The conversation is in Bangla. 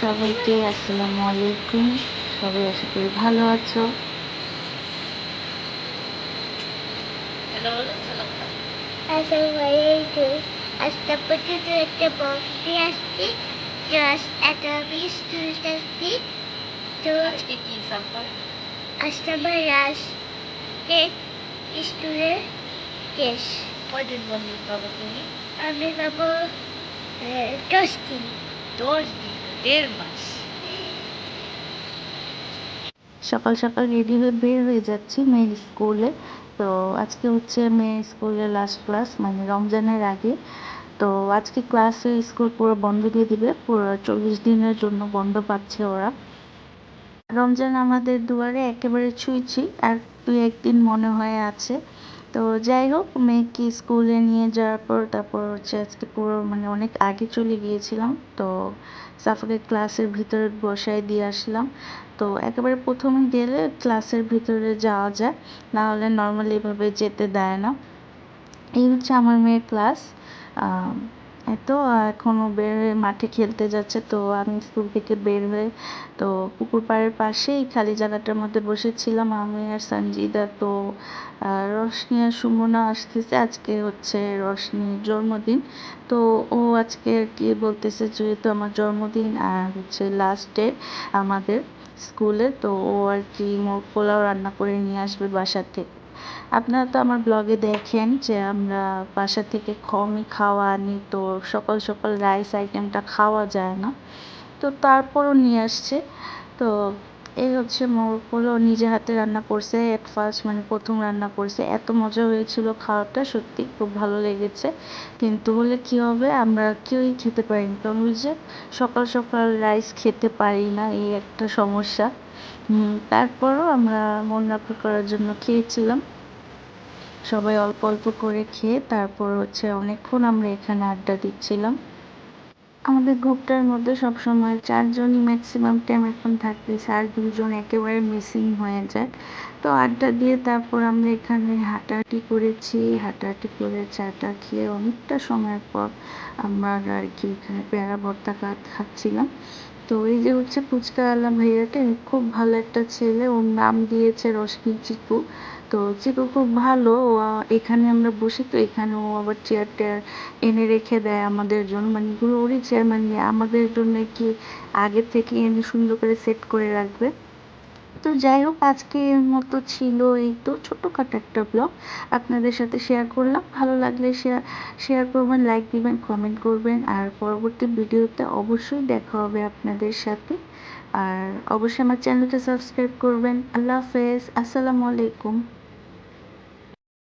সবাইকে আসসালামু আলাইকুম। সবাই আশা করি ভালো আছো। আজকে পর্যন্ত একটা বক্স দিয়ে আসছি। জাস্ট একটা বিশ স্টুডেন্ট আসছি। তো আজকে কি আজকে আমার লাস্ট স্টুডেন্ট কেস। কয়দিন বন্ধ পাবো তুমি? আমি পাবো দশ দিন। দশ দিন? দেড় মাস। সকাল সকাল রেডি হয়ে বের হয়ে যাচ্ছি মেয়ের স্কুলে তো আজকে হচ্ছে মেয়ের স্কুলের লাস্ট ক্লাস মানে রমজানের আগে। তো আজকে ক্লাসে স্কুল পুরো বন্ধ দিয়ে দিবে, পুরো চল্লিশ দিনের জন্য বন্ধ পাচ্ছে ওরা। রমজান আমাদের দুয়ারে একেবারে ছুঁইছি আর দুই একদিন মনে হয় আছে। তো যাই হোক মেয়েকে স্কুলে নিয়ে যাওয়ার পর তারপর হচ্ছে আজকে পুরো মানে অনেক আগে চলে গিয়েছিলাম। তো সাফাকে ক্লাসের ভিতরে বসায় দিয়ে আসলাম। তো একেবারে প্রথমে গেলে ক্লাসের ভিতরে যাওয়া যায়, না হলে নর্মালি এভাবে যেতে দেয় না। এই হচ্ছে আমার মেয়ের ক্লাস। এত এখনও বের হয়ে মাঠে খেলতে যাচ্ছে, তো আমি স্কুল থেকে বের হয়ে, তো পুকুর পাড়ের পাশেই খালি জায়গাটার মধ্যে বসেছিলাম আমি আর সঞ্জিদা, তো রশনি আর সুমনা আসতেছে, আজকে হচ্ছে রশনির জন্মদিন, তো ও আজকে আর কি বলতেছে যেহেতু আমার জন্মদিন আর হচ্ছে লাস্ট ডে আমাদের স্কুলে, তো ও আর কি মোর পোলাও রান্না করে নিয়ে আসবে বাসা থেকে। আপনারা তো আমার ব্লগে দেখেন যে আমরা বাসা থেকে কমই খাওয়া আনি, তো সকাল সকাল রাইস আইটেমটা খাওয়া যায় না। তো তারপরও নিয়ে আসছে। তো এই হচ্ছে মোর পোলাও নিজে হাতে রান্না করছে এট ফার্স্ট মানে প্রথম রান্না করছে। এত মজা হয়েছিল খাওয়াটা, সত্যি খুব ভালো লেগেছে। কিন্তু হলে কি হবে, আমরা কেউই খেতে পারিনি। কারণ ওই যে সকাল সকাল রাইস খেতে পারি না, এই একটা সমস্যা। তারপরও আমরা মন রক্ষা করার জন্য খেয়েছিলাম। সবাই অল্প অল্প করে খেয়ে তারপর হচ্ছে অনেকক্ষণ আমরা এখানে আড্ডা দিচ্ছিলাম। আমাদের গ্রুপটার মধ্যে সবসময় চারজনই ম্যাক্সিমাম টাইম এখন থাকতেছে আর দুজন একেবারে মিসিং হয়ে যায়। তো আড্ডা দিয়ে তারপর আমরা এখানে হাঁটাহাঁটি করেছি, হাঁটাহাঁটি করে চাটা খেয়ে অনেকটা সময়ের পর আমরা আর কি এখানে পেয়ারা ভর্তা খাচ্ছিলাম। তো এই যে হচ্ছে ফুচকা আলা ভাইয়াটা খুব ভালো একটা ছেলে। ওর নাম দিয়েছে রশ্মি চিকু। তো চিকু খুব ভালো। এখানে আমরা বসি তো এখানে ও আবার চেয়ার টেয়ার এনে রেখে দেয় আমাদের জন্য। মানে ওরই চেয়ার মানে আমাদের জন্য কি আগে থেকে এনে সুন্দর করে সেট করে রাখবে। তো যাই হোক, আজকের মতো ছিল এই তো ছোটোখাটো একটা ব্লগ আপনাদের সাথে শেয়ার করলাম। ভালো লাগলে শেয়ার শেয়ার করবেন লাইক দিবেন কমেন্ট করবেন। আর পরবর্তী ভিডিওতে অবশ্যই দেখা হবে আপনাদের সাথে। আর অবশ্যই আমার চ্যানেলটা সাবস্ক্রাইব করবেন। আল্লাহ হাফেজ। আসসালামু আলাইকুম।